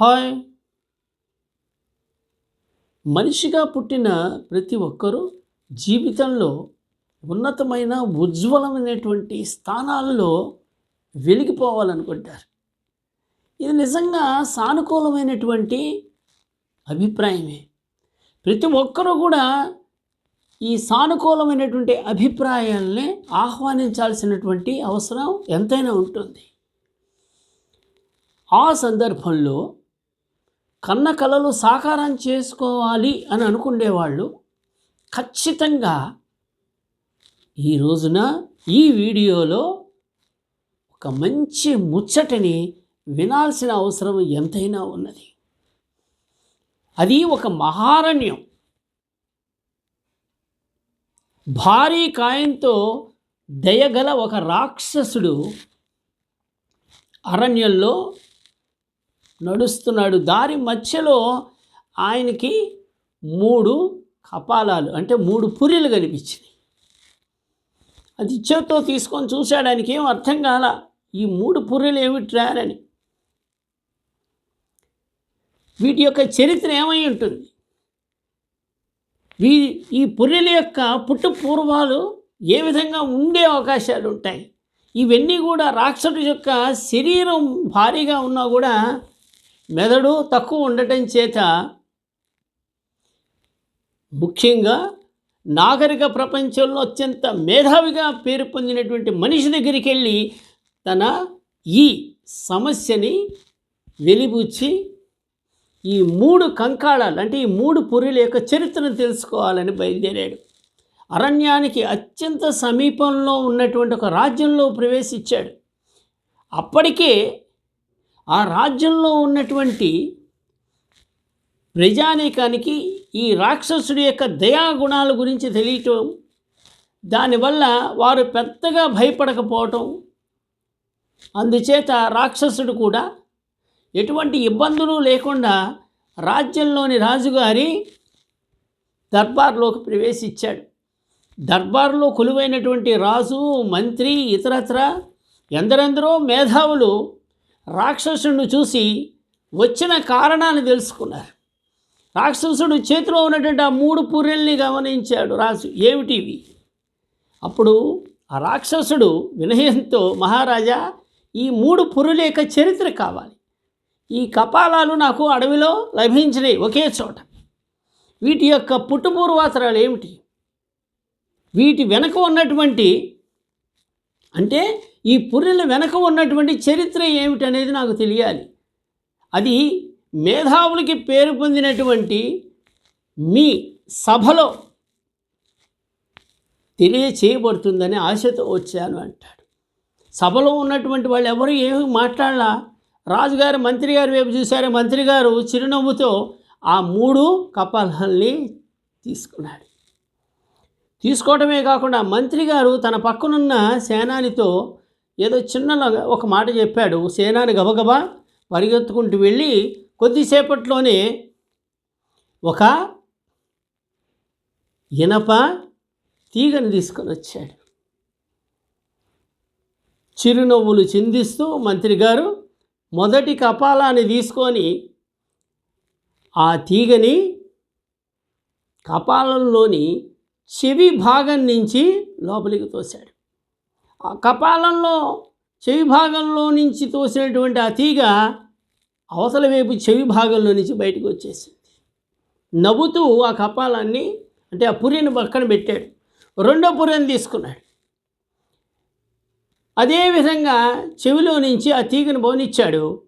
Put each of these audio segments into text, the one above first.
Hi. మనిషిగా పుట్టిన ప్రతి ఒక్కరూ జీవితంలో ఉన్నతమైన ఉజ్వలమైనటువంటి స్థానాల్లో వెలిగిపోవాలనుకుంటారు. ఇది నిజంగా సానుకూలమైనటువంటి అభిప్రాయమే. ప్రతి ఒక్కరూ కూడా ఈ సానుకూలమైనటువంటి అభిప్రాయాల్ని ఆహ్వానించాల్సినటువంటి అవసరం ఎంతైనా ఉంటుంది. ఆ సందర్భంలో కన్న కలలు సాకారం చేసుకోవాలి అని అనుకునేవాళ్ళు ఖచ్చితంగా ఈ రోజున ఈ వీడియోలో ఒక మంచి ముచ్చటని వినాల్సిన అవసరం ఎంతైనా ఉన్నది. అది ఒక మహారణ్యం. భారీ కాయంతో దయగల ఒక రాక్షసుడు అరణ్యంలో నడుస్తున్నాడు. దారి మధ్యలో ఆయనకి మూడు కపాలాలు అంటే మూడు పురిలు కనిపించినాయి. అది ఇచ్చేతో తీసుకొని చూశాడు. ఆయనకి ఏం అర్థం కాల ఈ మూడు పుర్రెలు ఏమిట్రారని వీటి యొక్క చరిత్ర ఏమై ఉంటుంది? వీ ఈ పుర్రెల యొక్క పుట్టు పూర్వాలు ఏ విధంగా ఉండే అవకాశాలు ఉంటాయి? ఇవన్నీ కూడా రాక్షసుడి యొక్క శరీరం భారీగా ఉన్నా కూడా మెదడు తక్కువ ఉండటం చేత ముఖ్యంగా నాగరిక ప్రపంచంలో అత్యంత మేధావిగా పేరు పొందినటువంటి మనిషి దగ్గరికి వెళ్ళి తన ఈ సమస్యని వెలిబుచ్చి ఈ మూడు కంకాళాలు అంటే ఈ మూడు పుర్రెల యొక్క చరిత్రను తెలుసుకోవాలని బయలుదేరాడు. అరణ్యానికి అత్యంత సమీపంలో ఉన్నటువంటి ఒక రాజ్యంలో ప్రవేశించాడు. అప్పటికే ఆ రాజ్యంలో ఉన్నటువంటి ప్రజానీకానికి ఈ రాక్షసుడి యొక్క దయాగుణాల గురించి తెలియటం దానివల్ల వారు పెద్దగా భయపడకపోవటం అందుచేత రాక్షసుడు కూడా ఎటువంటి ఇబ్బందులు లేకుండా రాజ్యంలోని రాజుగారి దర్బార్లోకి ప్రవేశించాడు. దర్బార్లో కొలువైనటువంటి రాజు మంత్రి ఇతరత్ర ఎందరెందరో మేధావులు రాక్షసుడిని చూసి వచ్చిన కారణాన్ని తెలుసుకున్నారు. రాక్షసుడు చేతిలో ఉన్నటువంటి ఆ మూడు పుర్రెల్ని గమనించాడు రాజు. ఏమిటివి? అప్పుడు ఆ రాక్షసుడు వినయంతో మహారాజా ఈ మూడు పురుల యొక్క చరిత్ర కావాలి. ఈ కపాలాలు నాకు అడవిలో లభించినాయి ఒకే చోట. వీటి యొక్క పుట్టుపూర్వాతరాలు ఏమిటి? వీటి వెనక ఉన్నటువంటి అంటే ఈ పుర్రెల వెనక ఉన్నటువంటి చరిత్ర ఏమిటనేది నాకు తెలియాలి. అది మేధావులకి పేరు పొందినటువంటి మీ సభలో తెలియచేయబడుతుందని ఆశతో వచ్చాను అంటాడు. సభలో ఉన్నటువంటి వాళ్ళు ఎవరు ఏమి మాట్లాడలా? రాజుగారు మంత్రి గారు వైపు చూశారు. మంత్రి గారు చిరునవ్వుతో ఆ మూడు కపాలని తీసుకున్నాడు. తీసుకోవటమే కాకుండా మంత్రి గారు తన పక్కనున్న సేనానితో ఏదో చిన్న ఒక మాట చెప్పాడు. సేనాని గబగబా పరిగెత్తుకుంటూ వెళ్ళి కొద్దిసేపట్లోనే ఒక ఇనప తీగను తీసుకొని వచ్చాడు. చిరునవ్వులు చిందిస్తూ మంత్రి గారు మొదటి కపాలాన్ని తీసుకొని ఆ తీగని కపాలంలోని చెవి భాగం నుంచి లోపలికి తోశాడు. కపాలంలో చెవి భాగంలో నుంచి తోసినటువంటి ఆ తీగ అవతల వైపు చెవి భాగంలో నుంచి బయటకు వచ్చేసింది. నవ్వుతూ ఆ కపాలాన్ని అంటే ఆ పుర్రెని పక్కన పెట్టాడు. రెండో పుర్రెని తీసుకున్నాడు. అదేవిధంగా చెవిలో నుంచి ఆ తీగను బోనిచ్చాడు.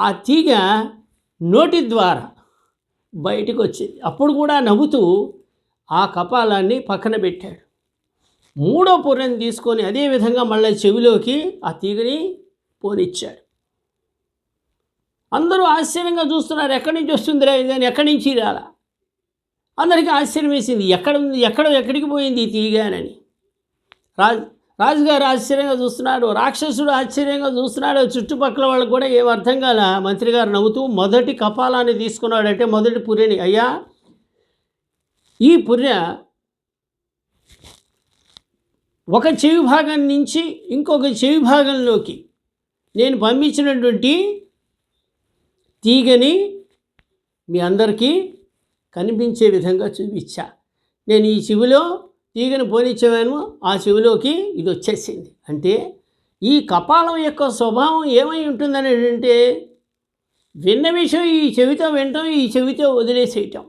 ఆ తీగ నోటి ద్వారా బయటకు వచ్చింది. అప్పుడు కూడా నవ్వుతూ ఆ కపాలాన్ని పక్కన పెట్టాడు. మూడో పుర్రెని తీసుకొని అదేవిధంగా మళ్ళీ చెవిలోకి ఆ తీగని పోనిచ్చాడు. అందరూ ఆశ్చర్యంగా చూస్తున్నారు ఎక్కడి నుంచి వస్తుందిరా ఇది అని ఎక్కడి నుంచి రాలా? అందరికీ ఆశ్చర్యం వేసింది ఎక్కడ ఉంది ఎక్కడ ఎక్కడికి పోయింది ఈ తీగ రాజు రాజుగారు ఆశ్చర్యంగా చూస్తున్నాడు రాక్షసుడు ఆశ్చర్యంగా చూస్తున్నాడు చుట్టుపక్కల వాళ్ళకు కూడా ఏం అర్థం కాల? మంత్రి గారు నవ్వుతూ మొదటి కపాలాన్ని తీసుకున్నాడంటే మొదటి పుర్రెని. అయ్యా ఈ పుర్రె ఒక చెవి భాగం నుంచి ఇంకొక చెవి భాగంలోకి నేను పంపించినటువంటి తీగని మీ అందరికీ కనిపించే విధంగా చూపించా. నేను ఈ చెవిలో తీగని పోనిచ్చేవాను ఆ చెవిలోకి ఇది వచ్చేసింది. అంటే ఈ కపాలం యొక్క స్వభావం ఏమై ఉంటుందని అంటే విన్న విషయం ఈ చెవితో వినటం ఈ చెవితో వదిలేసేయటం.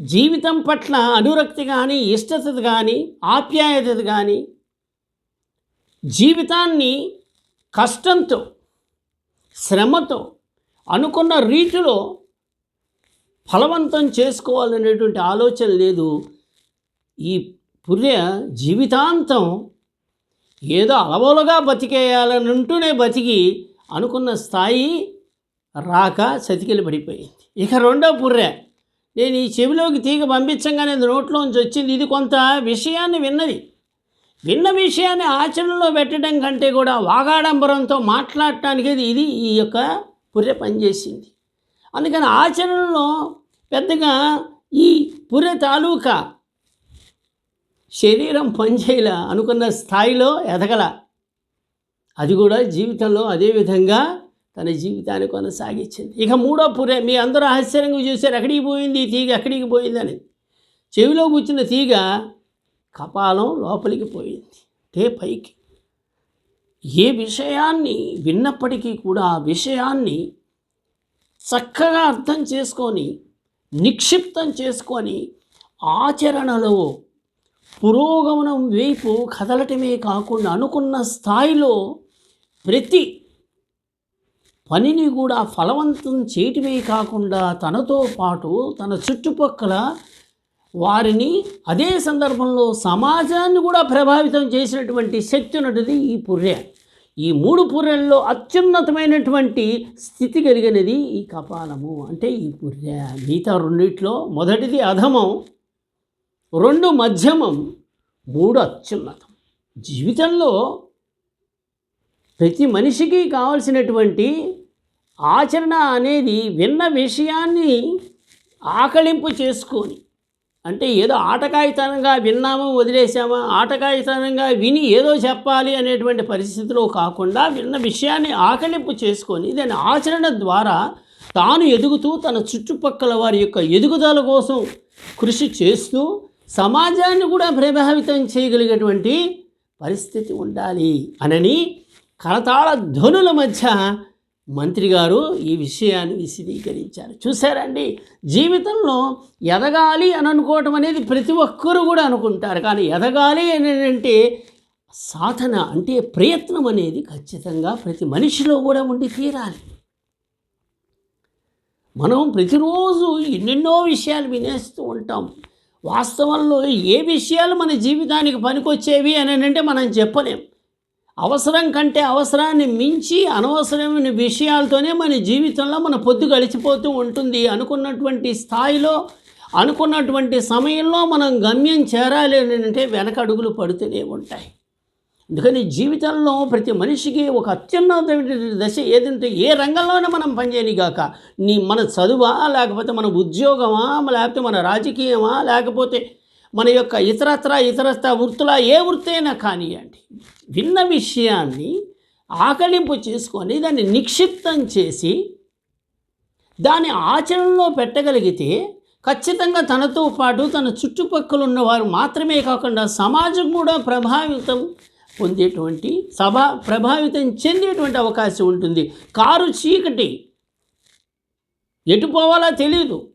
జీవితం పట్ల అనురక్తి కానీ ఇష్టత కానీ ఆప్యాయత కానీ జీవితాన్ని కష్టంతో శ్రమతో అనుకున్న రీతిలో ఫలవంతం చేసుకోవాలనేటువంటి ఆలోచన లేదు. ఈ పుర్య జీవితాంతం ఏదో అలవలుగా బతికేయాలని ఉంటూనే బతికి అనుకున్న స్థాయి రాక చతికిలు పడిపోయింది. ఇక రెండో పుర్రె నేను ఈ చెవిలోకి తీగ పంపించంగానే నోట్లోంచి వచ్చింది. ఇది కొంత విషయాన్ని విన్నది. విన్న విషయాన్ని ఆచరణలో పెట్టడం కంటే కూడా వాగాడంబరంతో మాట్లాడటానికి ఇది- ఇది ఈ యొక్క పుర్రె పనిచేసింది అందుకని ఆచరణలో పెద్దగా ఈ పుర్రె తాలూకా శరీరం పనిచేయల అనుకున్న స్థాయిలో ఎదగల. అది కూడా జీవితంలో అదే విధంగా తన జీవితాన్ని కొనసాగించింది. ఇక మూడో పురే మీ అందరూ ఆశ్చర్యంగా చూశారు ఎక్కడికి పోయింది ఈ తీగ? ఎక్కడికి పోయిందని చెవిలో కూర్చున్న తీగ కపాలం లోపలికి పోయింది. టే పైకి. ఏ విషయాన్ని విన్నప్పటికీ కూడా ఆ విషయాన్ని చక్కగా అర్థం చేసుకొని నిక్షిప్తం చేసుకొని ఆచరణలో పురోగమనం వైపు కదలటమే కాకుండా అనుకున్న స్థాయిలో ప్రతి పనిని కూడా ఫలవంతం చేయటమే కాకుండా తనతో పాటు తన చుట్టుపక్కల వారిని అదే సందర్భంలో సమాజాన్ని కూడా ప్రభావితం చేసినటువంటి శక్తి ఉన్నది ఈ పుర్రె. ఈ మూడు పుర్రెల్లో అత్యున్నతమైనటువంటి స్థితి కలిగినది ఈ కపాలము. అంటే ఈ పుర్రె. మిగతా రెండిట్లో మొదటిది అధమం రెండు మధ్యమం మూడు అత్యున్నతం. జీవితంలో ప్రతి మనిషికి కావలసినటువంటి ఆచరణ అనేది విన్న విషయాన్ని ఆకలింపు చేసుకొని అంటే ఏదో ఆటకాయితనంగా విన్నామా వదిలేసామా ఆటకాయితనంగా విని ఏదో చెప్పాలి అనేటువంటి పరిస్థితిలో కాకుండా విన్న విషయాన్ని ఆకలింపు చేసుకొని దాని ఆచరణ ద్వారా తాను ఎదుగుతూ తన చుట్టుపక్కల వారి యొక్క ఎదుగుదల కోసం కృషి చేస్తూ సమాజాన్ని కూడా ప్రభావితం చేయగలిగేటువంటి పరిస్థితి ఉండాలి అనని కరతాళ ధ్వనుల మధ్య మంత్రి గారు ఈ విషయాన్ని విశదీకరించారు. చూసారండి జీవితంలో ఎదగాలి అని అనుకోవటం అనేది ప్రతి ఒక్కరూ కూడా అనుకుంటారు. కానీ ఎదగాలి అని అంటే సాధన అంటే ప్రయత్నం అనేది ఖచ్చితంగా ప్రతి మనిషిలో కూడా ఉండి తీరాలి. మనం ప్రతిరోజు ఎన్నెన్నో విషయాలు వినేస్తూ ఉంటాం. వాస్తవంలో ఏ విషయాలు మన జీవితానికి పనికొచ్చేవి అని అంటే మనం చెప్పలేం. అవసరం కంటే అవసరాన్ని మించి అనవసరమైన విషయాలతోనే మన జీవితంలో మన పొద్దు గడిచిపోతూ ఉంటుంది. అనుకున్నటువంటి స్థాయిలో అనుకున్నటువంటి సమయంలో మనం గమ్యం చేరాలి అని అంటే వెనక అడుగులు పడుతూనే ఉంటాయి. అందుకని జీవితంలో ప్రతి మనిషికి ఒక అత్యున్నతమైన దశ ఏదంటే ఏ రంగంలోనే మనం పనిచేయనిగాక నీ మన చదువా లేకపోతే మన ఉద్యోగమా లేకపోతే మన రాజకీయమా లేకపోతే మన యొక్క ఇతరత్ర ఇతరత్ర వృత్తుల ఏ వృత్తి అయినా కానివ్వండి విన్న విషయాన్ని ఆకలింపు చేసుకొని దాన్ని నిక్షిప్తం చేసి దాన్ని ఆచరణలో పెట్టగలిగితే ఖచ్చితంగా తనతో పాటు తన చుట్టుపక్కల ఉన్నవారు మాత్రమే కాకుండా సమాజం కూడా ప్రభావితం పొందేటువంటి సభా ప్రభావితం చెందేటువంటి అవకాశం ఉంటుంది. కారు చీకటి. ఎటు పోవాలో తెలియదు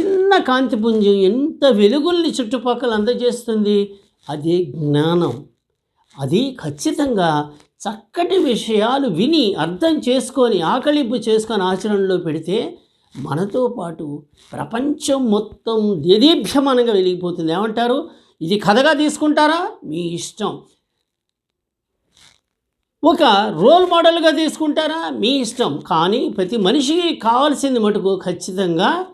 చిన్న కాంతిపుంజం ఎంత వెలుగుల్ని చుట్టుపక్కల అందజేస్తుంది? అదే జ్ఞానం. అది ఖచ్చితంగా చక్కటి విషయాలు విని అర్థం చేసుకొని ఆకలింపు చేసుకొని ఆచరణలో పెడితే మనతో పాటు ప్రపంచం మొత్తం దేదీభ్యమానంగా వెలిగిపోతుంది. ఏమంటారు? ఇది కథగా తీసుకుంటారా? మీ ఇష్టం. ఒక రోల్ మోడల్గా తీసుకుంటారా? మీ ఇష్టం. కానీ ప్రతి మనిషికి కావాల్సింది మటుకు ఖచ్చితంగా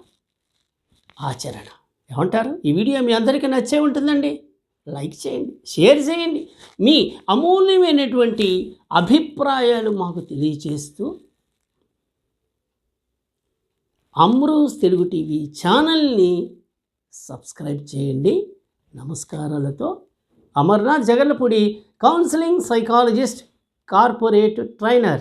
ఆచరణ. ఏమంటారు? ఈ వీడియో మీ అందరికీ నచ్చే ఉంటుందండి. లైక్ చేయండి షేర్ చేయండి. మీ అమూల్యమైనటువంటి అభిప్రాయాలు మాకు తెలియచేస్తూ అమ్రోజ్ తెలుగు టీవీ ఛానల్ని సబ్స్క్రైబ్ చేయండి. నమస్కారాలతో Amarnath Jaganpudi counselling psychologist corporate trainer.